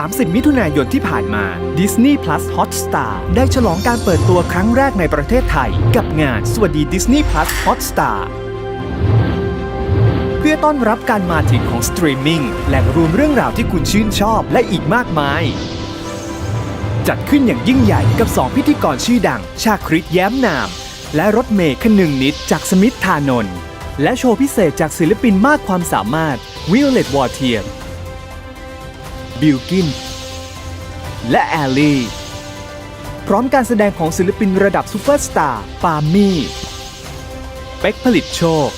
30 มิถุนายนที่ผ่านมา Disney Plus Hotstar ได้ฉลองการเปิดตัวครั้งแรกในประเทศไทย กับงานสวัสดี Disney Plus Hotstar เพื่อต้อนรับการมาถึงของสตรีมมิ่งแหล่งรวมเรื่องราวที่คุณชื่นชอบและอีกมากมาย จัดขึ้นอย่างยิ่งใหญ่กับ 2 พิธีกรชื่อดัง ชาคริตแย้มนาม และรถเมย์คนึงนิดจากสมิธธานนท์และโชว์พิเศษจากศิลปินมากความสามารถวิโอเลตวอร์เทียม บิลกิน และแอลลี่ พร้อมการแสดงของศิลปินระดับซูเปอร์สตาร์ปามี่เป็กผลิตโชค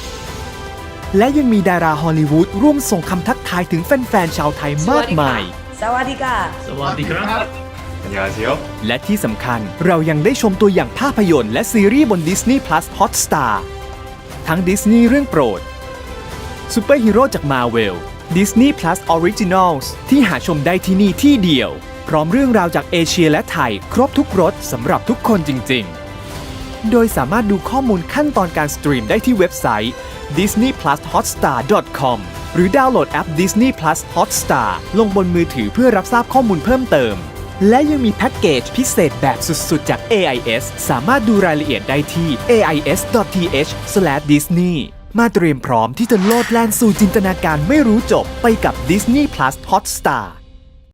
และยังมีดาราฮอลลีวูดร่วมส่งคำทักทายถึงแฟนๆชาวไทยมากมาย สวัสดีค่ะ สวัสดีครับ.และที่สำคัญเรายังได้ชมตัวอย่างภาพยนตร์และซีรีส์บน Disney Plus Hotstar ทั้ง Disney เรื่องโปรดซูเปอร์ฮีโร่จากมาเวล Disney Plus Originals ที่หาชมได้ที่นี่ที่เดียว พร้อมเรื่องราวจากเอเชียและไทย ครบทุกรสสำหรับทุกคนจริง ๆ โดยสามารถดูข้อมูลขั้นตอนการสตรีมได้ที่เว็บไซต์ disneyplushotstar.com หรือดาวน์โหลดแอป Disney Plus Hotstar ลงบนมือถือเพื่อรับทราบข้อมูลเพิ่มเติม และยังมีแพ็กเกจพิเศษแบบสุด ๆ จาก AIS สามารถดูรายละเอียดได้ที่ ais.th/disney มาเตรียมพร้อมที่จะโลดแล่นสู่จินตนาการไม่รู้จบไปกับ Disney Plus Hotstar